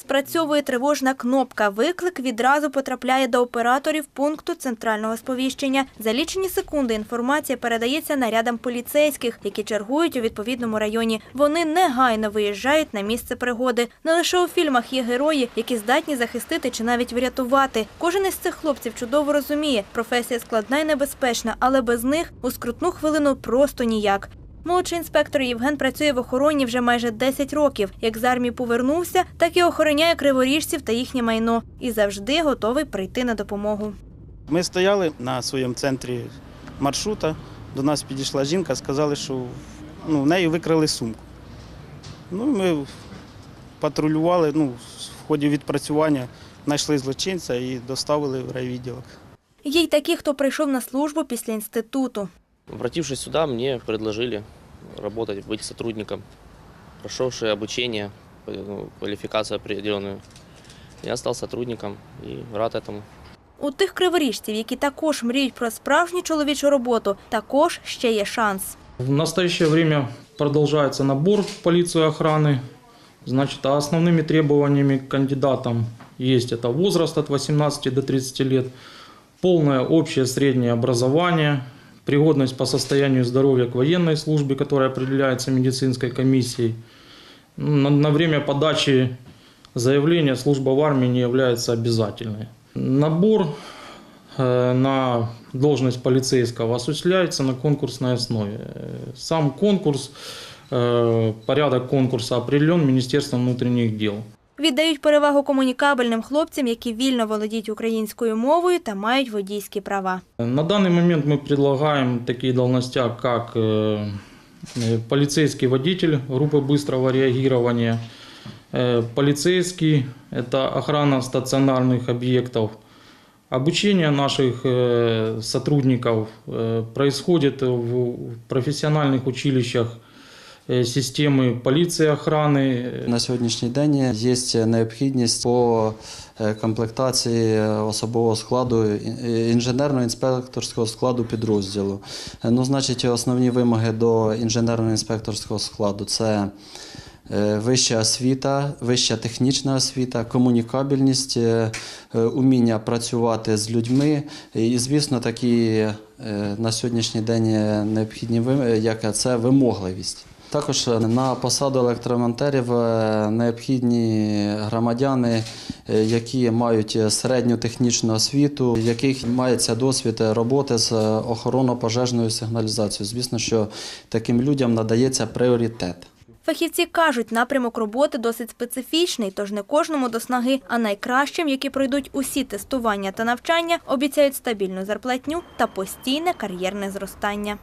спрацьовує тривожна кнопка. Виклик відразу потрапляє до операторів пункту центрального сповіщення. За лічені секунди інформація передається нарядам поліцейських, які чергують у відповідному районі. Вони негайно виїжджають на місце пригоди. Не лише у фільмах є герої, які здатні захистити чи навіть врятувати. Кожен із цих хлопців чудово розуміє, професія складна і небезпечна, але без них у скрутну хвилину просто ніяк. Молодший інспектор Євген працює в охороні вже майже 10 років. Як з армії повернувся, так і охороняє криворіжців та їхнє майно. І завжди готовий прийти на допомогу. Ми стояли на своєму центрі маршрута. До нас підійшла жінка, сказали, що ну, в неї викрали сумку. Ну, ми патрулювали, ну, в ході відпрацювання знайшли злочинця і доставили в райвідділок. Є й такі, хто прийшов на службу після інституту. Обратившись сюда, мне предложили работать, быть сотрудником, прошедший обучение, ну, квалификацию определенную. Я стал сотрудником и рад этому. У тих криворіжців, які також мріють про справжню чоловічу роботу, також ще є шанс. В настоящее время продолжается набор в полицию охраны. Значит, а основными требованиями к кандидатам есть это возраст от 18 до 30 лет, полное общее среднее образование, пригодность по состоянию здоровья к военной службе, которая определяется медицинской комиссией. Ну, На, на время подачи заявления служба в армии не является обязательной. Набор э, на должность полицейского осуществляется на конкурсной основе. Сам конкурс, э, порядок конкурса определен Министерством внутренних дел. Віддають перевагу комунікабельним хлопцям, які вільно володіють українською мовою та мають водійські права. На данный момент мы предлагаем такие должности, как э, э, полицейский водитель группы быстрого реагирования, э, полицейский – это охрана стационарных объектов. Обучение наших э, сотрудников э, происходит в профессиональных училищах э, системы полиции охраны, На сьогоднішній день є необхідність по е, комплектації особового складу е, інженерно-інспекторського складу підрозділу. Е, Ну, значить, основні вимоги до інженерно-інспекторського складу це е, вища освіта, вища технічна освіта, комунікабельність, е, е, уміння працювати з людьми. І, звісно, такі е, на сьогоднішній день необхідні вимоги, як це вимогливість. Також на посаду електромонтерів е, необхідні громадяни, е, які мають середню технічну освіту, в яких мається досвід роботи з охоронно-пожежною сигналізацією. Звісно, що таким людям надається пріоритет. Фахівці кажуть, напрямок роботи досить специфічний, тож не кожному до снаги, а найкращим, які пройдуть усі тестування та навчання, обіцяють стабільну зарплатню та постійне кар'єрне зростання.